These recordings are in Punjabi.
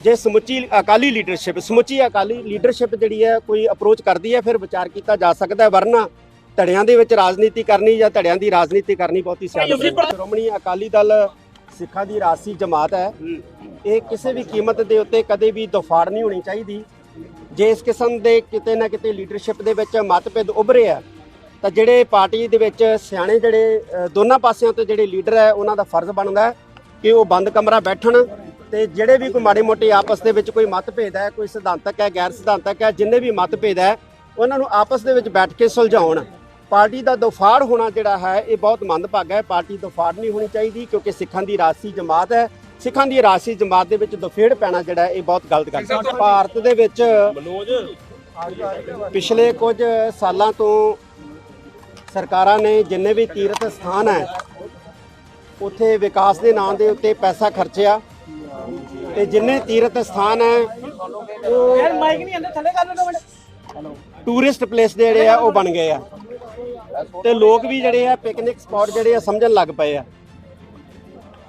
ਜੇ ਸਮੁੱਚੀ ਅਕਾਲੀ ਲੀਡਰਸ਼ਿਪ ਸਮੁੱਚੀ ਅਕਾਲੀ ਲੀਡਰਸ਼ਿਪ ਜਿਹੜੀ ਹੈ ਕੋਈ ਅਪਰੋਚ ਕਰਦੀ ਹੈ ਫਿਰ ਵਿਚਾਰ ਕੀਤਾ ਜਾ ਸਕਦਾ ਹੈ ਵਰਨਾ ਧੜਿਆਂ ਦੇ ਵਿੱਚ ਰਾਜਨੀਤੀ ਕਰਨੀ ਜਾਂ ਧੜਿਆਂ ਦੀ ਰਾਜਨੀਤੀ ਕਰਨੀ ਬਹੁਤੀ ਸਿਆਣੀ ਤੁਸੀਂ ਹੈ ਸ਼੍ਰੋਮਣੀ ਅਕਾਲੀ ਦਲ ਸਿੱਖਾਂ ਦੀ ਰਾਜਸੀ ਜਮਾਤ ਹੈ। ਇਹ ਕਿਸੇ ਵੀ ਕੀਮਤ ਦੇ ਉੱਤੇ ਕਦੇ ਵੀ ਦਫਾੜ ਨਹੀਂ ਹੋਣੀ ਚਾਹੀਦੀ। ਜੇ ਇਸ ਕਿਸਮ ਦੇ ਕਿਤੇ ਨਾ ਕਿਤੇ ਲੀਡਰਸ਼ਿਪ ਦੇ ਵਿੱਚ ਮਤਭੇਦ ਉੱਭਰੇ ਆ ਤਾਂ ਜਿਹੜੇ ਪਾਰਟੀ ਦੇ ਵਿੱਚ ਸਿਆਣੇ ਜਿਹੜੇ ਦੋਨਾਂ ਪਾਸਿਆਂ ਤੋਂ ਜਿਹੜੇ ਲੀਡਰ ਹੈ ਉਹਨਾਂ ਦਾ ਫਰਜ਼ ਬਣਦਾ ਹੈ ਕਿ ਉਹ ਬੰਦ ਕਮਰਾ ਬੈਠਣ ਤੇ ਜਿਹੜੇ ਵੀ ਕੋਈ ਮਾੜੇ ਮੋਟੇ ਆਪਸ ਦੇ ਵਿੱਚ ਕੋਈ ਮਤਭੇਦ ਹੈ ਕੋਈ ਸਿਧਾਂਤਕ ਹੈ ਗੈਰ ਸਿਧਾਂਤਕ ਹੈ ਜਿੰਨੇ ਵੀ ਮਤਭੇਦ ਹੈ ਉਹਨਾਂ ਨੂੰ ਆਪਸ ਦੇ ਵਿੱਚ ਬੈਠ ਕੇ ਸੁਲਝਾਉਣ। ਪਾਰਟੀ ਦਾ ਦਫਾੜ ਹੋਣਾ ਜਿਹੜਾ ਹੈ ਇਹ ਬਹੁਤ ਮੰਦਭਾਗਾ ਹੈ। ਪਾਰਟੀ ਦਫਾੜ ਨਹੀਂ ਹੋਣੀ ਚਾਹੀਦੀ ਕਿਉਂਕਿ ਸਿੱਖਾਂ ਦੀ ਰਾਜਸੀ ਜਮਾਤ ਹੈ। ਸਿੱਖਾਂ ਦੀ ਰਾਜਸੀ ਜਮਾਤ ਦੇ ਵਿੱਚ ਦਫੇੜ ਪੈਣਾ ਜਿਹੜਾ ਇਹ ਬਹੁਤ ਗਲਤ ਗੱਲ ਹੈ। ਭਾਰਤ ਦੇ ਵਿੱਚ ਪਿਛਲੇ ਕੁਝ ਸਾਲਾਂ ਤੋਂ ਸਰਕਾਰਾਂ ਨੇ ਜਿੰਨੇ ਵੀ ਤੀਰਥ ਸਥਾਨ ਹੈ ਉੱਥੇ ਵਿਕਾਸ ਦੇ ਨਾਂ ਦੇ ਉੱਤੇ ਪੈਸਾ ਖਰਚਿਆ। ਤੇ ਜਿੰਨੇ ਤੀਰਥ ਸਥਾਨ ਹੈ ਉਹ ਯਾਰ ਮਾਈਕ ਨਹੀਂ ਆਂਦਾ ਥੱਲੇ ਕਰ ਲਓ ਮਿੰਟ। ਟੂਰਿਸਟ ਪਲੇਸ ਜਿਹੜੇ ਆ ਉਹ ਬਣ ਗਏ ਆ। ਤੇ ਲੋਕ ਵੀ ਜਿਹੜੇ ਆ ਪਿਕਨਿਕ ਸਪੌਟ ਜਿਹੜੇ ਆ ਸਮਝਣ ਲੱਗ ਪਏ ਆ।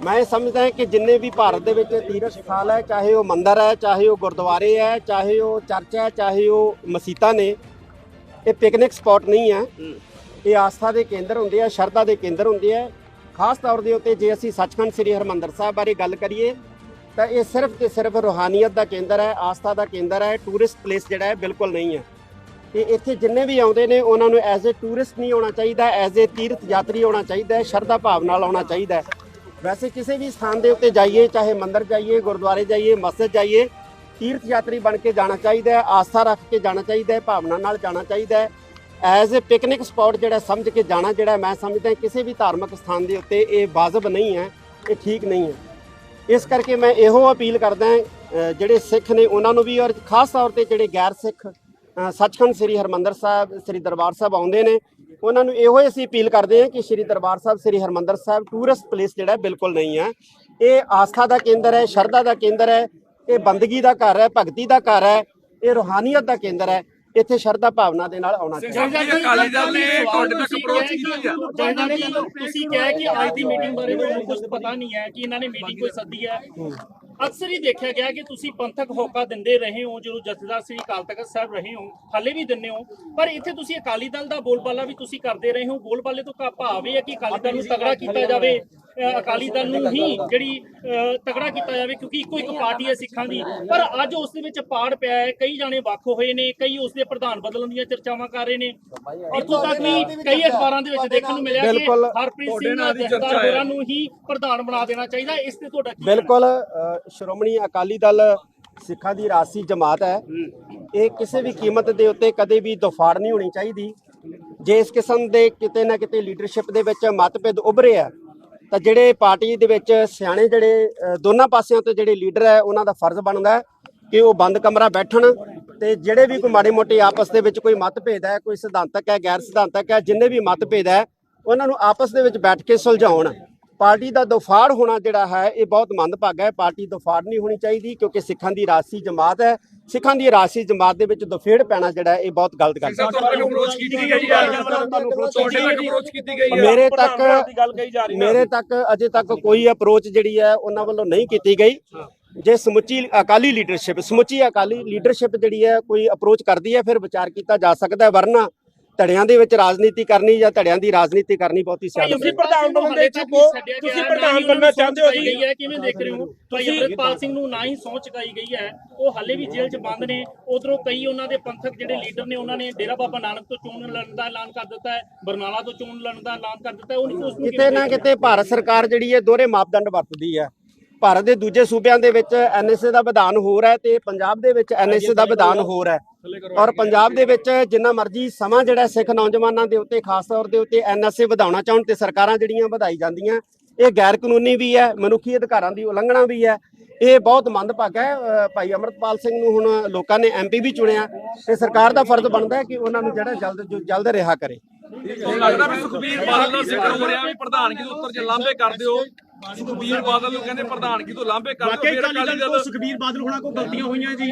ਮੈਂ ਇਹ ਸਮਝਦਾ ਕਿ ਜਿੰਨੇ ਵੀ ਭਾਰਤ ਦੇ ਵਿੱਚ ਤੀਰਥ ਸਥਾਨ ਹੈ ਚਾਹੇ ਉਹ ਮੰਦਿਰ ਹੈ ਚਾਹੇ ਉਹ ਗੁਰਦੁਆਰੇ ਹੈ ਚਾਹੇ ਉਹ ਚਰਚ ਹੈ ਚਾਹੇ ਉਹ ਮਸੀਤਾਂ ਨੇ ਇਹ ਪਿਕਨਿਕ ਸਪੌਟ ਨਹੀਂ ਹੈ। ਇਹ ਆਸਥਾ ਦੇ ਕੇਂਦਰ ਹੁੰਦੇ ਆ ਸ਼ਰਧਾ ਦੇ ਕੇਂਦਰ ਹੁੰਦੇ ਆ। ਖਾਸ ਤੌਰ ਦੇ ਉੱਤੇ ਜੇ ਅਸੀਂ ਸੱਚਖੰਡ ਸ੍ਰੀ ਹਰਮੰਦਰ ਸਾਹਿਬ ਬਾਰੇ ਗੱਲ ਕਰੀਏ ਤਾਂ ਇਹ ਸਿਰਫ ਤੇ ਸਿਰਫ ਰੂਹਾਨੀਅਤ ਦਾ ਕੇਂਦਰ ਹੈ, ਆਸਥਾ ਦਾ ਕੇਂਦਰ ਹੈ ਟੂਰਿਸਟ ਪਲੇਸ ਜਿਹੜਾ ਹੈ ਬਿਲਕੁਲ ਨਹੀਂ ਹੈ। ਤੇ ਇੱਥੇ ਜਿੰਨੇ ਵੀ ਆਉਂਦੇ ਨੇ, ਉਹਨਾਂ ਨੂੰ ਐਜ਼ ਅ ਟੂਰਿਸਟ ਨਹੀਂ ਆਉਣਾ ਚਾਹੀਦਾ ਐਜ਼ ਅ ਤੀਰਥ ਯਾਤਰੀ ਆਉਣਾ ਚਾਹੀਦਾ ਹੈ, ਸ਼ਰਧਾ ਭਾਵ ਨਾਲ ਆਉਣਾ ਚਾਹੀਦਾ ਹੈ। ਵੈਸੇ ਕਿਸੇ ਵੀ ਸਥਾਨ ਦੇ ਉੱਤੇ ਜਾਈਏ, ਚਾਹੇ ਮੰਦਿਰ ਜਾਈਏ, ਗੁਰਦੁਆਰੇ ਜਾਈਏ, ਮਸਜਿਦ ਜਾਈਏ ਤੀਰਥ ਯਾਤਰੀ ਬਣ ਕੇ ਜਾਣਾ ਚਾਹੀਦਾ ਹੈ, ਆਸਥਾ ਰੱਖ ਕੇ ਜਾਣਾ ਚਾਹੀਦਾ ਹੈ, ਭਾਵਨਾ ਨਾਲ ਜਾਣਾ ਚਾਹੀਦਾ ਹੈ। ਐਜ਼ ਅ ਪਿਕਨਿਕ ਸਪੌਟ ਜਿਹੜਾ ਸਮਝ ਕੇ ਜਾਣਾ ਜਿਹੜਾ ਮੈਂ ਸਮਝਦਾ ਕਿਸੇ ਵੀ ਧਾਰਮਿਕ ਸਥਾਨ ਦੇ ਉੱਤੇ ਇਹ ਵਾਜਬ ਨਹੀਂ ਹੈ, ਇਹ ਠੀਕ ਨਹੀਂ ਹੈ। ਇਸ ਕਰਕੇ ਮੈਂ ਇਹੋ ਅਪੀਲ ਕਰਦਾ ਜਿਹੜੇ ਸਿੱਖ ਨੇ ਉਹਨਾਂ ਨੂੰ ਵੀ ਔਰ ਖਾਸ ਤੌਰ ਤੇ ਜਿਹੜੇ ਗੈਰ ਸਿੱਖ ਸੱਚਖੰਡ ਸ੍ਰੀ ਹਰਮੰਦਰ ਸਾਹਿਬ, ਸ੍ਰੀ ਦਰਬਾਰ ਸਾਹਿਬ ਆਉਂਦੇ ਨੇ, ਉਹਨਾਂ ਨੂੰ ਇਹੋ ਹੀ ਅਸੀਂ ਅਪੀਲ ਕਰਦੇ ਹਾਂ ਕਿ ਸ੍ਰੀ ਦਰਬਾਰ ਸਾਹਿਬ, ਸ੍ਰੀ ਹਰਮੰਦਰ ਸਾਹਿਬ ਟੂਰਿਸਟ ਪਲੇਸ ਜਿਹੜਾ ਬਿਲਕੁਲ ਨਹੀਂ ਹੈ। ਇਹ ਆਸਥਾ ਦਾ ਕੇਂਦਰ ਹੈ, ਸ਼ਰਧਾ ਦਾ ਕੇਂਦਰ ਹੈ, ਇਹ ਬੰਦਗੀ ਦਾ ਘਰ ਹੈ, ਭਗਤੀ ਦਾ ਘਰ ਹੈ, ਇਹ ਰੂਹਾਨੀਅਤ ਦਾ ਕੇਂਦਰ ਹੈ। ਇੱਥੇ ਸ਼ਰਧਾ ਭਾਵਨਾ ਦੇ ਨਾਲ ਆਉਣਾ ਚਾਹੀਦਾ। ਹੈ। ਅਕਾਲੀ ਦਲ ਨੇ ਤੁਹਾਡੇ ਤੱਕ ਅਪਰੋਚ ਕੀਤੀ ਆ। ਜੈਨਾ ਜੀ ਤੁਸੀਂ ਕਿਹਾ ਕਿ ਅੱਜ ਦੀ ਮੀਟਿੰਗ ਬਾਰੇ ਤੁਹਾਨੂੰ ਕੁਝ ਪਤਾ ਨਹੀਂ ਹੈ ਕਿ ਇਹਨਾਂ ਨੇ ਮੀਟਿੰਗ ਕੋਈ ਸੱਦੀ ਹੈ। ਅਕਸਰ ਹੀ ਦੇਖਿਆ ਗਿਆ ਕਿ ਤੁਸੀਂ ਪੰਥਕ ਹੋਕਾ ਦਿੰਦੇ ਰਹੇ ਹੋ ਜਦੋਂ ਜਥੇਦਾਰ ਸ੍ਰੀ ਅਕਾਲ ਤਖਤ ਸਾਹਿਬ ਰਹੇ ਹੋ ਹਾਲੇ ਵੀ ਦਿੰਦੇ ਹੋ। ਪਰ ਇੱਥੇ ਤੁਸੀਂ ਅਕਾਲੀ ਦਲ ਦਾ ਬੋਲਬਾਲਾ ਵੀ ਤੁਸੀਂ ਕਰਦੇ ਰਹੇ ਹੋ। ਬੋਲਬਾਲੇ ਤੋਂ ਕਾ ਭਾਵ ਇਹ ਹੈ ਕਿ ਅਕਾਲੀ ਦਲ ਨੂੰ ਤਗੜਾ ਕੀਤਾ ਜਾਵੇ। ਅਕਾਲੀ ਦਲ ਨੂੰ ਹੀ ਜਿਹੜੀ ਅ, ਤਗੜਾ ਕੀਤਾ ਜਾਵੇ ਕਿਉਂਕਿ ਇੱਕੋ ਇੱਕ ਪਾਰਟੀ ਹੈ ਸਿੱਖਾਂ ਦੀ ਪਰ ਅੱਜ ਉਸ ਦੇ ਵਿੱਚ ਪਾੜ ਪਿਆ ਹੈ ਕਈ ਜਾਣੇ ਵੱਖ ਹੋਏ ਨੇ ਕਈ ਉਸ ਦੇ ਪ੍ਰਧਾਨ ਬਦਲਣ ਦੀਆਂ ਚਰਚਾਵਾਂ ਕਰ ਰਹੇ ਨੇ ਇੱਥੋਂ ਤੱਕ ਵੀ ਕਈ ਅਖਬਾਰਾਂ ਦੇ ਵਿੱਚ ਦੇਖਣ ਨੂੰ ਮਿਲਿਆ ਕਿ। ਹਰਪ੍ਰੀਤ ਸਿੰਘ ਨਾਲ ਜਥੇਦਾਰ। ਹੋਰਾਂ ਨੂੰ ਹੀ ਪ੍ਰਧਾਨ ਬਣਾ ਦੇਣਾ ਚਾਹੀਦਾ ਇਸ ਤੇ ਤੁਹਾਡਾ ਕੀ ਬਿਲਕੁਲ ਸ਼੍ਰੋਮਣੀ ਅਕਾਲੀ ਦਲ ਸਿੱਖਾਂ ਦੀ ਰਾਜਸੀ ਜਮਾਤ ਹੈ ਇਹ ਕਿਸੇ ਵੀ ਕੀਮਤ ਦੇ ਉੱਤੇ ਕਦੇ ਵੀ ਦਫਾੜ ਨਹੀਂ ਹੋਣੀ ਚਾਹੀਦੀ ਜੇ ਇਸ ਕਿਸਮ ਦੇ ਕਿਤੇ ਨਾ ਕਿਤੇ ਲੀਡਰਸ਼ਿਪ ਦੇ ਵਿੱਚ ਮਤਭੇਦ ਉੱਭਰੇ ਆ ਤਾਂ ਜਿਹੜੇ ਪਾਰਟੀ ਦੇ ਵਿੱਚ ਸਿਆਣੇ ਜਿਹੜੇ ਦੋਨਾਂ ਪਾਸਿਆਂ ਤੋਂ ਜਿਹੜੇ ਲੀਡਰ ਹੈ, ਉਹਨਾਂ ਦਾ ਫਰਜ਼ ਬਣਦਾ ਹੈ ਕਿ ਉਹ ਬੰਦ ਕਮਰਾ ਬੈਠਣ ਤੇ ਜਿਹੜੇ ਵੀ ਕੋਈ ਮਾੜੇ ਮੋਟੇ ਆਪਸ ਦੇ ਵਿੱਚ ਕੋਈ ਮਤਭੇਦ ਹੈ, ਕੋਈ ਸਿਧਾਂਤਕ ਹੈ, ਗੈਰ ਸਿਧਾਂਤਕ ਹੈ, ਜਿੰਨੇ ਵੀ ਮਤਭੇਦ ਹੈ, ਉਹਨਾਂ ਨੂੰ ਆਪਸ ਦੇ ਵਿੱਚ ਬੈਠ ਕੇ ਸੁਲਝਾਉਣ। ਪਾਰਟੀ ਦਾ ਦਫਾੜ ਹੋਣਾ ਜਿਹੜਾ ਹੈ ਇਹ ਬਹੁਤ ਮੰਦਭਾਗਾ ਹੈ। ਪਾਰਟੀ ਦਫਾੜ ਨਹੀਂ ਹੋਣੀ ਚਾਹੀਦੀ ਕਿਉਂਕਿ ਸਿੱਖਾਂ ਦੀ ਰਾਜਸੀ ਜਮਾਤ ਹੈ। ਸਿੱਖਾਂ ਦੀ ਰਾਜਸੀ ਜਮਾਤ ਦੇ ਵਿੱਚ ਦਫੇੜ ਪੈਣਾ ਜਿਹੜਾ ਇਹ ਬਹੁਤ ਗਲਤ ਗੱਲ ਹੈ। ਮੇਰੇ ਤੱਕ ਮੇਰੇ ਤੱਕ ਅਜੇ ਤੱਕ ਕੋਈ ਅਪਰੋਚ ਜਿਹੜੀ ਹੈ ਉਹਨਾਂ ਵੱਲੋਂ ਨਹੀਂ ਕੀਤੀ ਗਈ। ਜੇ ਸਮੁੱਚੀ ਅਕਾਲੀ ਲੀਡਰਸ਼ਿਪ ਸਮੁੱਚੀ ਅਕਾਲੀ ਲੀਡਰਸ਼ਿਪ ਜਿਹੜੀ ਹੈ ਕੋਈ ਅਪਰੋਚ ਕਰਦੀ ਹੈ ਫਿਰ ਵਿਚਾਰ ਕੀਤਾ ਜਾ ਸਕਦਾ ਹੈ। ਵਰਨਾ ਧੜਿਆਂ ਦੇ ਵਿੱਚ ਰਾਜਨੀਤੀ ਕਰਨੀ ਜਾਂ ਧੜਿਆਂ ਦੀ ਰਾਜਨੀਤੀ ਕਰਨੀ ਬਹੁਤੀ ਸਿਆਣੀ ਤੁਸੀਂ ਹੈ ਪ੍ਰਧਾਨ ਬਣਨ ਦੇ ਚੁੱਕੋ। ਤੁਸੀਂ ਪ੍ਰਧਾਨ ਬਣਨਾ ਚਾਹੁੰਦੇ ਹੋ ਗਈ ਹੈ ਕਿਵੇਂ ਦੇਖ ਰਹੇ ਹੋ? ਭਾਈ ਅਮਰਿਤਪਾਲ ਸਿੰਘ ਨੂੰ ਨਾ ਹੀ ਸਹੁੰ ਚੁਕਾਈ ਗਈ ਹੈ। ਉਹ ਹਾਲੇ ਵੀ ਜੇਲ੍ਹ 'ਚ ਬੰਦ ਨੇ। ਉਧਰੋਂ ਕਈ ਉਹਨਾਂ ਦੇ ਪੰਥਕ ਜਿਹੜੇ ਲੀਡਰ ਨੇ ਉਹਨਾਂ ਨੇ ਡੇਰਾ ਬਾਬਾ ਨਾਨਕ ਤੋਂ ਚੋਣ ਲੜਨ ਦਾ ਐਲਾਨ ਕਰ ਦਿੱਤਾ ਹੈ ਬਰਨਾਲਾ ਤੋਂ ਚੋਣ ਲੜਨ ਦਾ ਐਲਾਨ ਕਰ ਦਿੱਤਾ ਹੈ। ਨੂੰ ਕਿਤੇ ਨਾ ਕਿਤੇ ਭਾਰਤ ਸਰਕਾਰ ਜਿਹੜੀ ਹੈ ਦੋਹਰੇ ਮਾਪਦੰਡ ਵਰਤਦੀ ਹੈ। ਭਾਰਤ ਦੇ ਦੂਜੇ ਸੂਬਿਆਂ ਦੇ ਵਿੱਚ ਐਨਐਸਏ ਦਾ ਵਿਧਾਨ ਹੋਰ ਹੈ ਤੇ ਪੰਜਾਬ ਦੇ ਵਿੱਚ ਐਨਐਸਏ ਦਾ ਵਿਧਾਨ ਹੋਰ ਹੈ। ਔਰ ਪੰਜਾਬ ਦੇ ਵਿੱਚ ਜਿੰਨਾ ਮਰਜ਼ੀ ਸਮਾਂ ਜਿਹੜਾ ਸਿੱਖ ਨੌਜਵਾਨਾਂ ਦੇ ਉੱਤੇ, ਖਾਸ ਤੌਰ ਦੇ ਉੱਤੇ ਐਨਐਸਏ ਵਧਾਉਣਾ ਚਾਹਣ ਤੇ ਸਰਕਾਰਾਂ ਜਿਹੜੀਆਂ ਵਧਾਈ ਜਾਂਦੀਆਂ, ਇਹ ਗੈਰ ਕਾਨੂੰਨੀ ਵੀ ਹੈ, ਮਨੁੱਖੀ ਅਧਿਕਾਰਾਂ ਦੀ ਉਲੰਘਣਾ ਵੀ ਹੈ। ਇਹ ਬਹੁਤ ਮੰਦਭਾਗਾ ਹੈ। ਭਾਈ ਅਮਰਤਪਾਲ ਸਿੰਘ ਨੂੰ ਹੁਣ ਲੋਕਾਂ ਨੇ ਐਮਪੀ ਵੀ ਚੁਣਿਆ ਤੇ ਸਰਕਾਰ ਦਾ ਫਰਜ਼ ਬਣਦਾ ਹੈ ਕਿ ਉਹਨਾਂ ਨੂੰ ਜਿਹੜਾ ਜਲਦ ਜਲਦ ਰਿਹਾ ਕਰੇ। ਲੱਗਦਾ ਵੀ ਸੁਖਬੀਰ ਬਾਦਲ ਦਾ ਜ਼ਿਕਰ ਹੋ ਰਿਹਾ ਵੀ ਪ੍ਰਧਾਨਗੀ ਤੋਂ ਉੱਤਰ ਜੇ ਲਾਂਭੇ ਕਰਦੇ ਹੋ ਸੁਖਬੀਰ ਬਾਦਲ ਨੂੰ ਕਹਿੰਦੇ ਪ੍ਰਧਾਨਗੀ ਤੋਂ ਲਾਂਭੇ ਕਰਦੇ ਹੋ ਫਿਰ ਅਕਾਲੀ ਦਲ ਸੁਖਬੀਰ ਬਾਦਲ ਹੋਣਾ ਕੋਈ ਗਲਤੀਆਂ ਹੋਈਆਂ ਜੀ?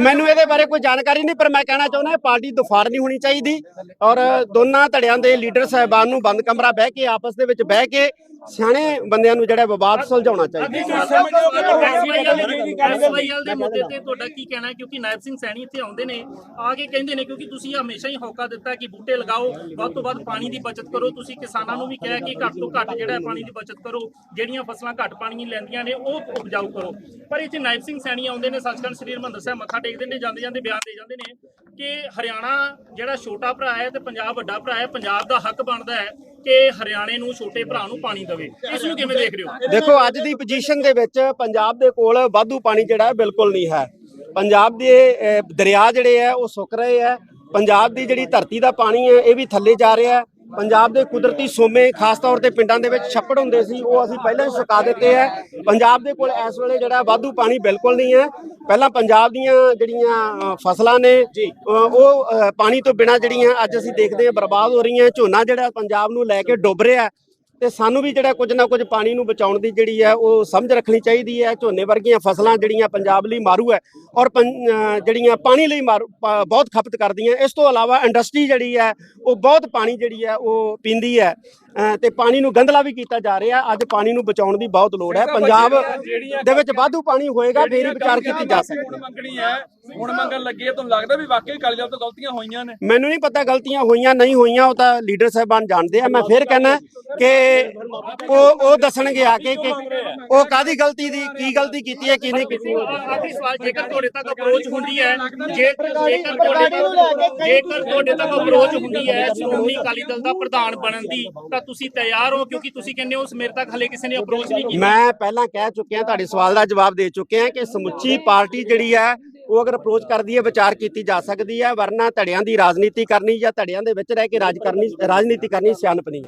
ਮੈਨੂੰ ਇਹਦੇ ਬਾਰੇ ਕੋਈ ਜਾਣਕਾਰੀ ਨਹੀਂ ਪਰ ਮੈਂ ਕਹਿਣਾ ਚਾਹੁੰਦਾ ਇਹ ਪਾਰਟੀ ਦੁਫਾੜ ਨਹੀਂ ਹੋਣੀ ਚਾਹੀਦੀ ਔਰ ਦੋਨਾਂ ਧੜਿਆਂ ਦੇ ਲੀਡਰ ਸਾਹਿਬਾਨ ਨੂੰ ਬੰਦ ਕਮਰਾ ਬਹਿ ਕੇ ਆਪਸ ਦੇ ਵਿੱਚ ਬਹਿ ਕੇ ਸਿਆਣੇ ਬੰਦਿਆਂ ਨੂੰ ਜਿਹੜਾ ਵਿਵਾਦ ਸੁਲਝਾਉਣਾ ਚਾਹੀਦਾ। ਐਸਵਾਈਐਲ ਦੇ ਮੁੱਦੇ ਤੇ ਤੁਹਾਡਾ ਕੀ ਕਹਿਣਾ ਹੈ? ਕਿਉਂਕਿ ਨਾਇਬ ਸਿੰਘ ਸੈਣੀ ਇੱਥੇ ਆਉਂਦੇ ਨੇ ਆ ਕੇ ਕਹਿੰਦੇ ਨੇ ਕਿਉਂਕਿ ਤੁਸੀਂ ਹਮੇਸ਼ਾ ਹੀ ਹੋਕਾ ਦਿੱਤਾ ਕਿ ਬੂਟੇ ਲਗਾਓ ਵੱਧ ਤੋਂ ਵੱਧ ਪਾਣੀ ਦੀ ਬਚਤ ਕਰੋ। ਤੁਸੀਂ ਕਿਸਾਨਾਂ ਨੂੰ ਵੀ ਕਿਹਾ ਕਿ ਘੱਟ ਤੋਂ ਘੱਟ ਜਿਹੜਾ ਪਾਣੀ ਦੀ ਬਚਤ ਕਰੋ ਜਿਹੜੀਆਂ ਫਸਲਾਂ ਘੱਟ ਪਾਣੀ ਲੈਂਦੀਆਂ ਨੇ ਉਹ ਉਪਜਾਊ ਕਰੋ। ਪਰ ਇੱਥੇ ਨਾਇਬ ਸਿੰਘ ਸੈਣੀ ਆਉਂਦੇ ਨੇ ਸੱਚਖੰਡ ਸ੍ਰੀ ਹਰਿਮੰਦਰ ਸਾਹਿਬ ਮੱਥਾ ਟੇਕਦੇ ਨੇ ਜਾਂਦੇ ਜਾਂਦੇ ਬਿਆਨ ਦੇ ਜਾਂਦੇ ਨੇ ਕਿ ਹਰਿਆਣਾ ਜਿਹੜਾ ਛੋਟਾ ਭਰਾ ਹੈ ਤੇ ਪੰਜਾਬ ਵੱਡਾ ਭਰਾ ਹੈ ਪੰਜਾਬ ਦਾ ਹੱਕ ਬਣਦਾ ਹੈ। ਕਿ ਹਰਿਆਣੇ ਨੂੰ ਛੋਟੇ ਭਰਾ ਨੂੰ ਪਾਣੀ ਦੇਵੇ। ਇਸ ਨੂੰ ਕਿਵੇਂ ਦੇਖ ਰਹੇ ਹੋ? ਦੇਖੋ, ਅੱਜ ਦੀ ਪੋਜੀਸ਼ਨ ਦੇ ਵਿੱਚ ਪੰਜਾਬ ਦੇ ਕੋਲ ਵਾਧੂ ਪਾਣੀ ਜਿਹੜਾ ਬਿਲਕੁਲ ਨਹੀਂ ਹੈ। ਪੰਜਾਬ ਦੇ ਦਰਿਆ ਜਿਹੜੇ ਆ ਉਹ ਸੁੱਕ ਰਹੇ ਆ ਪੰਜਾਬ ਦੀ ਜਿਹੜੀ ਧਰਤੀ ਦਾ ਪਾਣੀ ਹੈ, ਇਹ ਵੀ ਥੱਲੇ ਜਾ ਰਿਹਾ ਹੈ। ਪੰਜਾਬ ਦੇ ਕੁਦਰਤੀ ਸੋਮੇ ਖਾਸ ਤੌਰ ਤੇ ਪਿੰਡਾਂ ਦੇ ਵਿੱਚ ਛੱਪੜ ਹੁੰਦੇ ਸੀ ਉਹ ਅਸੀਂ ਪਹਿਲਾਂ ਹੀ ਸੁਕਾ ਦਿੱਤੇ ਹੈ। ਪੰਜਾਬ ਦੇ ਕੋਲ ਇਸ ਵੇਲੇ ਜਿਹੜਾ ਵਾਧੂ ਪਾਣੀ ਬਿਲਕੁਲ ਨਹੀਂ ਹੈ। ਪਹਿਲਾਂ ਪੰਜਾਬ ਦੀਆਂ ਜਿਹੜੀਆਂ ਫਸਲਾਂ ਨੇ ਉਹ ਪਾਣੀ ਤੋਂ ਬਿਨਾਂ ਜਿਹੜੀਆਂ ਅੱਜ ਅਸੀਂ ਦੇਖਦੇ ਹਾਂ ਬਰਬਾਦ ਹੋ ਰਹੀਆਂ ਝੋਨਾ ਜਿਹੜਾ ਪੰਜਾਬ ਨੂੰ ਲੈ ਕੇ ਡੁੱਬ ਰਿਹਾ ਤੇ ਸਾਨੂੰ ਵੀ ਜਿਹੜਾ ਕੁਝ ਨਾ ਕੁਝ ਪਾਣੀ ਨੂੰ ਬਚਾਉਣ ਦੀ ਜਿਹੜੀ ਹੈ ਉਹ ਸਮਝ ਰੱਖਣੀ ਚਾਹੀਦੀ ਹੈ। ਝੋਨੇ ਵਰਗੀਆਂ ਫਸਲਾਂ ਜਿਹੜੀਆਂ ਪੰਜਾਬ ਲਈ ਮਾਰੂ ਹੈ ਔਰ ਜਿਹੜੀਆਂ ਪਾਣੀ ਲਈ ਬਹੁਤ ਖਪਤ ਕਰਦੀਆਂ। ਇਸ ਤੋਂ ਇਲਾਵਾ ਇੰਡਸਟਰੀ ਜਿਹੜੀ ਹੈ ਉਹ ਬਹੁਤ ਪਾਣੀ ਜਿਹੜੀ ਹੈ ਉਹ ਪੀਂਦੀ ਹੈ। ਤੇ ਪਾਣੀ ਨੂੰ ਗੰਦਲਾ ਵੀ ਕੀਤਾ ਜਾ ਰਿਹਾ। ਅੱਜ ਪਾਣੀ ਨੂੰ ਬਚਾਉਣ ਦੀ ਬਹੁਤ ਲੋੜ ਹੈ। ਪੰਜਾਬ ਦੇ ਵਿੱਚ ਵਾਧੂ ਪਾਣੀ ਹੋਏਗਾ ਫੇਰ ਹੀ ਵਿਚਾਰ ਕੀਤੀ ਜਾ ਸਕਦੀ ਹੈ ਹੁਣ ਮੰਗਣ ਲੱਗੇ ਤੁਹਾਨੂੰ ਲੱਗਦਾ ਵੀ ਵਾਕਈ ਅਕਾਲੀ ਦਲ ਤੋਂ ਗਲਤੀਆਂ ਹੋਈਆਂ ਨੇ? ਮੈਨੂੰ ਨਹੀਂ ਪਤਾ ਗਲਤੀਆਂ ਹੋਈਆਂ ਨਹੀਂ ਹੋਈਆਂ ਉਹ ਤਾਂ ਲੀਡਰ ਸਾਹਿਬਾਨ ਜਾਣਦੇ ਆ। ਮੈਂ ਫਿਰ ਕਹਿਣਾ ਕਿ ਉਹ ਉਹ ਦੱਸਣਗੇ ਆ ਕੇ ਕਿ ਉਹ ਕਾਦੀ ਗਲਤੀ ਦੀ ਕੀ ਗਲਤੀ ਕੀਤੀ ਹੈ ਕੀ ਨਹੀਂ ਕੀਤੀ। ਆਖਰੀ ਸਵਾਲ ਜੇਕਰ ਤੁਹਾਡੇ ਤੱਕ ਅਪਰੋਚ ਹੁੰਦੀ ਹੈ ਜੇਕਰ ਜੇਕਰ ਤੁਹਾਡੇ ਤੱਕ ਜੇਕਰ ਤੁਹਾਡੇ ਤੱਕ ਅਪਰੋਚ ਹੁੰਦੀ ਹੈ ਸ਼੍ਰੋਮਣੀ ਅਕਾਲੀ ਦਲ ਦਾ ਪ੍ਰਧਾਨ ਬਣਨ ਦੀ ਤਾਂ ਤੁਸੀਂ ਤਿਆਰ ਹੋ ਕਿਉਂਕਿ ਤੁਸੀਂ ਕਹਿੰਦੇ ਹੋ ਮੇਰੇ ਤੱਕ ਹਲੇ ਕਿਸੇ ਨੇ ਅਪਰੋਚ ਨਹੀਂ ਕੀਤੀ। ਮੈਂ ਪਹਿਲਾਂ ਕਹਿ ਚੁੱਕਿਆ ਤੁਹਾਡੇ ਸਵਾਲ ਦਾ ਜਵਾਬ ਦੇ ਚੁੱਕੇ ਕਿ ਸਮੁੱਚੀ ਪਾਰਟੀ ਜਿਹੜੀ ਹੈ ਉਹ ਅਗਰ ਅਪਰੋਚ ਕਰਦੀ ਹੈ, ਵਿਚਾਰ ਕੀਤੀ ਜਾ ਸਕਦੀ ਹੈ, ਵਰਨਾ ਧੜਿਆਂ ਦੀ ਰਾਜਨੀਤੀ ਕਰਨੀ ਜਾਂ ਧੜਿਆਂ ਦੇ ਵਿੱਚ ਰਹਿ ਕੇ ਰਾਜ ਕਰਨੀ, ਰਾਜਨੀਤੀ ਕਰਨੀ ਸਿਆਣਪ ਨਹੀਂ।